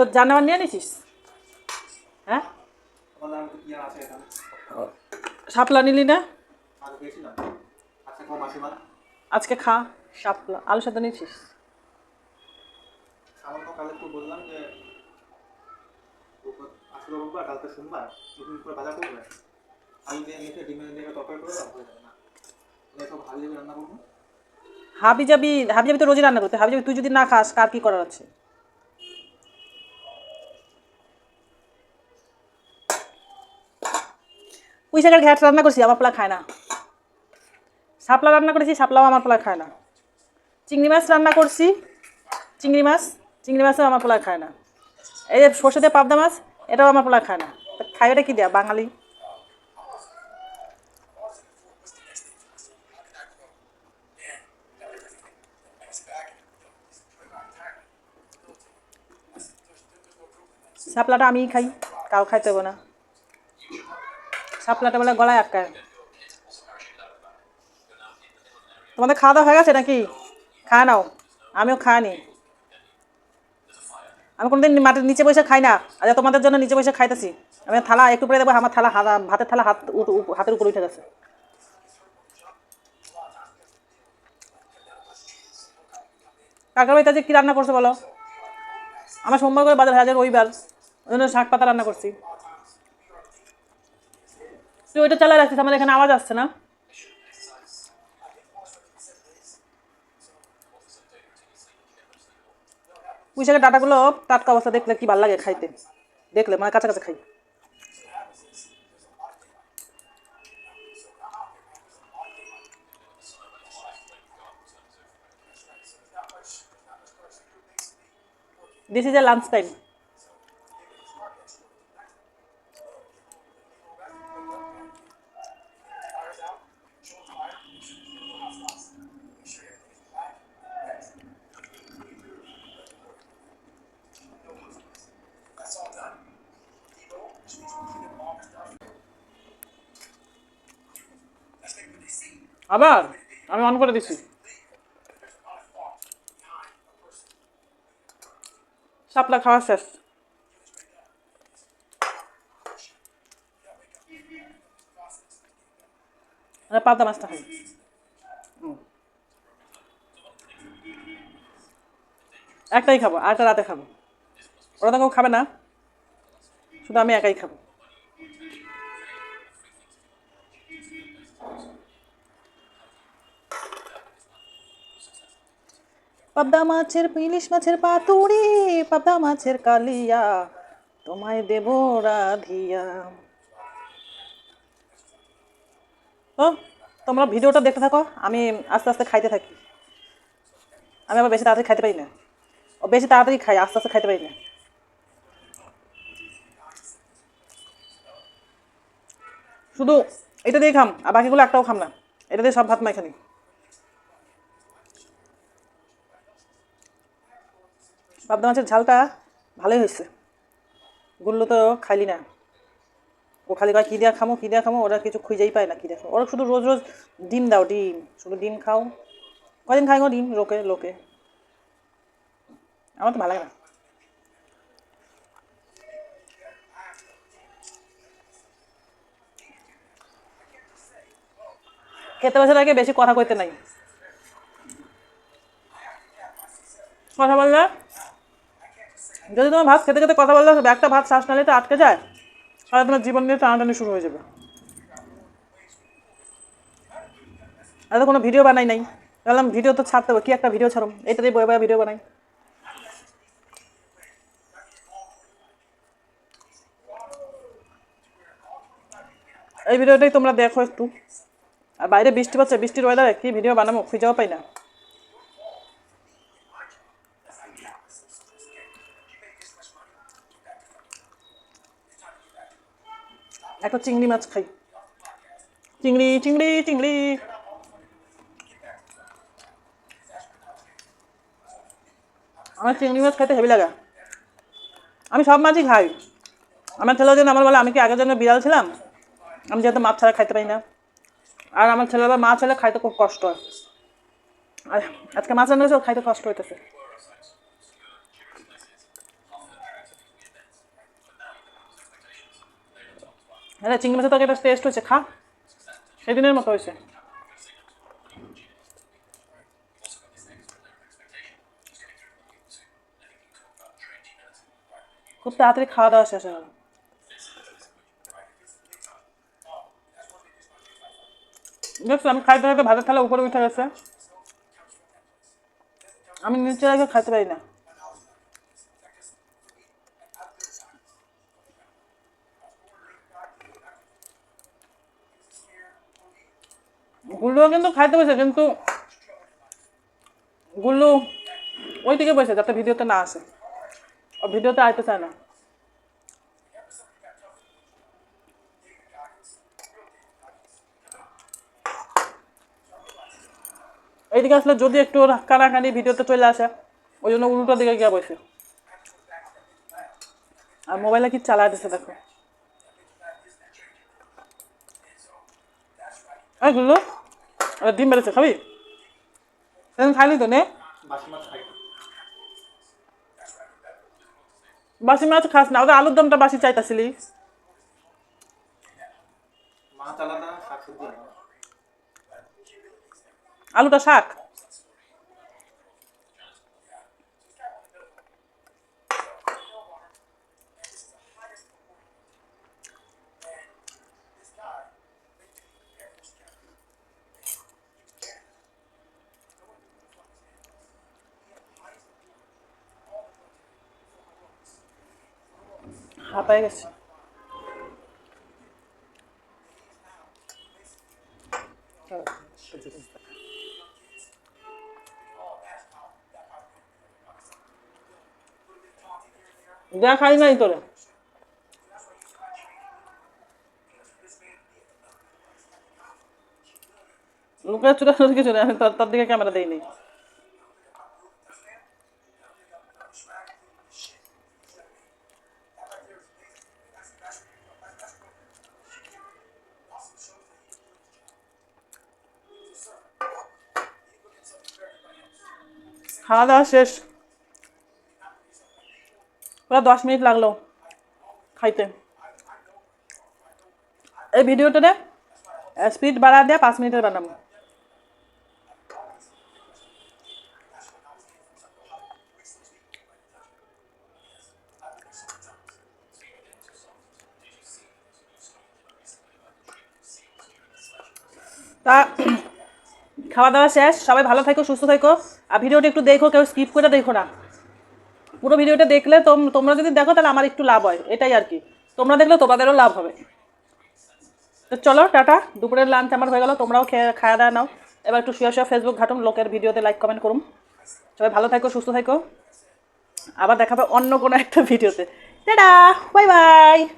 তোর জানাবার নিয়ে নিছিস? হ্যাঁ? শাপলা নিলি না? আচ্ছা আজকে খা শাপলা। আলু সাথে নিয়েছিস সামান্য কালে তো বললাম যে আসলে রোববার কালকে সোমবার। দুদিন করে বাজার করবে? আলু দিয়ে মেখে ডিমের দিয়ে তরকারি করে দাও যাবে না। আমি সব হাবি যাবি রান্না করব। হাবি যাবি হাবি যাবি তো রোজই রান্না করতে হাবি যাবি তুই যদি না খাস কার কি করার আছে? পুঁই শাকের ঘ্যাট রান্না করছি, আমার পোলা খায় না। শাপলা রান্না করেছি, শাপলাও আমার পোলা খায় না। চিংড়ি মাছ রান্না করছি, চিংড়ি মাছ, চিংড়ি মাছও আমার পোলা খায় না। এই যে সর্ষে দিয়ে পাবদা মাছ, এটাও আমার পোলা খায় না। খাই ওটা কি দেয়া, বাঙালি? শাপলাটা আমিই খাই, কাউ খাইতে হবে না। শাপলাটা বলে গলায় আটকায়। তোমাদের খাওয়া দাওয়া হয়ে গেছে নাকি? খায় নাও। আমিও খাইনি। আমি কোনোদিন মাটির নিচে বসে খাই না। আজ তোমাদের জন্য নিচে বসে খাইতেছি। আমি থালা একটু পরে দেবো, আমার থালা ভাতের থালা হাত হাতের উপরে উঠে গেছে। কাকার বাড়িতে আজকে কী রান্না করছ বলো? আমার সোমবার করে বাজার হাজার রবিবার। ওই জন্য শাক পাতা রান্না করছি। তুই ওইটা চালা রাখছিস আমাদের এখানে আওয়াজ আসছে না। পুঁই শাকের ডাটাগুলো টাটকা অবস্থা, দেখলে কি ভালো লাগে খাইতে। দেখলে মানে কাছে কাছে খাই। This is a lunch time আবার? আমি অন করে দিছি। শাপলা খাওয়া শেষ। পাতা মাছটা খাই। একটাই খাব, আরেকটা রাতে খাব। ওরা তো কেউ খাবে না। শুধু আমি একাই খাব। পাবদা মাছের, ইলিশ মাছের পাতুড়ি পাবদা মাছের কালিয়া, তোমায় দেব রাধিয়া। ও, তোমরা ভিডিওটা দেখতে থাকো, আমি আস্তে আস্তে খাইতে থাকি। আমি আবার বেশি তাড়াতাড়ি খাইতে পারি না। ও, বেশি তাড়াতাড়ি খাই আস্তে আস্তে খাইতে পারি না। শুধু এটা দিয়ে খাম, আর বাকিগুলো একটাও খাম না। এটা দিয়ে সব ভাত মাইখানি পাবদা মাছের ঝালটা ভালোই হয়েছে। গুল্লো তো খাইলি না। ও খালি কয়, কী দেওয়া খামো, কী দেওয়া খামো? ওরা কিছু খুঁজেই পায় না, কী দেখো ওরা শুধু রোজ রোজ ডিম দাও, ডিম। শুধু ডিম খাও। কদিন খাই গো ডিম? লোকে লোকে। আমার তো ভালো লাগে না। খেতে বসে আগে বেশি কথা কইতে নাই। কথা বললে যদি তোমার ভাত খেতে খেতে কথা বললে একটা ভাত শ্বাস নালে তো আটকে যায়। তাহলে তোমার জীবন নিয়ে টানাটানি শুরু হয়ে যাবে। আর কোনো ভিডিও বানাই নাই। বললাম ভিডিও তো ছাড়তে হবে। কি একটা ভিডিও ছাড়ো এটা দিয়ে বয়ে বয়ে ভিডিও বানাই। এই ভিডিওটাই তোমরা দেখো একটু। আর বাইরে বৃষ্টি পাচ্ছে বৃষ্টির ওয়েদারে কি ভিডিও বানাবো খুঁজেও পাই না। একটা চিংড়ি মাছ খাই। চিংড়ি চিংড়ি চিংড়ি। আমার চিংড়ি মাছ খেতে হেভি লাগে। আমি সব মাছই খাই। আমার ছেলের জন্য আমার বলে, আমি কি আগের জন্য বিড়াল ছিলাম? আমি যেহেতু মাছ ছাড়া খাইতে পারি না। আর আমার ছেলেরা মাছ হলে খাইতে খুব কষ্ট হয়। আর আজকে মাছ রান্না খাইতে কষ্ট হইতেছে। হ্যাঁ চিংড়ি মাছের তরকারিটা টেস্ট হয়েছে, খা। সেদিনের মতো হয়েছে। খুব তাড়াতাড়ি খাওয়া দাওয়া শেষ গেল। দেখছ আমি খাইতে খাইতে ভাতের থালা উপরে উঠে গেছে। আমি নিচে রেখে খাইতে পারি না। গুল্লু কিন্তু খাইতে বসে, কিন্তু গুল্লু ওই দিকে বসে, যাতে ভিডিওতে না আসে। ও ভিডিওতে আইতে চায় না। এইদিকে আসলে যদি একটু কানাকানি ভিডিওতে চলে আসে, ওই জন্য উল্টো দিকে গিয়ে বসে। আর মোবাইলে কি চালা দিছে দেখো। এই গুলো আরে ডিম বেড়েছে খাবি সেদিন খাইলি তো নে বাসি মাছ খাস না ওদের আলুর দমটা বাসি চাইতাছিলি আলুটা শাক হাঁপায় গেছে যা খাই নাই তোরে। লোকের চুরা কিছু নেই, আমি তোর দিকে ক্যামেরা দিইনি। খাওয়া দাওয়া শেষ। পুরো দশ মিনিট লাগল খাইতে। এই ভিডিওটাতে স্পিড বাড়া দিয়ে পাঁচ মিনিটের বানাবো। তা খাওয়া দাওয়া শেষ, সবাই ভালো থেকো, সুস্থ থেকো। আর ভিডিওটা একটু দেখো, কেউ স্কিপ করে দেখো না। পুরো ভিডিওটা দেখলে তোম- তোমরা যদি দেখো, তাহলে আমার একটু লাভ হয়, এটাই আর কি। তোমরা দেখলে তোমাদেরও লাভ হবে। তো চলো, টাটা। দুপুরের লাঞ্চ আমার হয়ে গেল, তোমরাও খেয়ে খাওয়া দাওয়া নাও। এবার একটু শুয়ে শুয়ে ফেসবুক ঘাটুন লোকের ভিডিওতে লাইক কমেন্ট করুন সবাই ভালো থাকো, সুস্থ থাকো। আবার দেখাবে অন্য কোনো একটা ভিডিওতে। Tata bye bye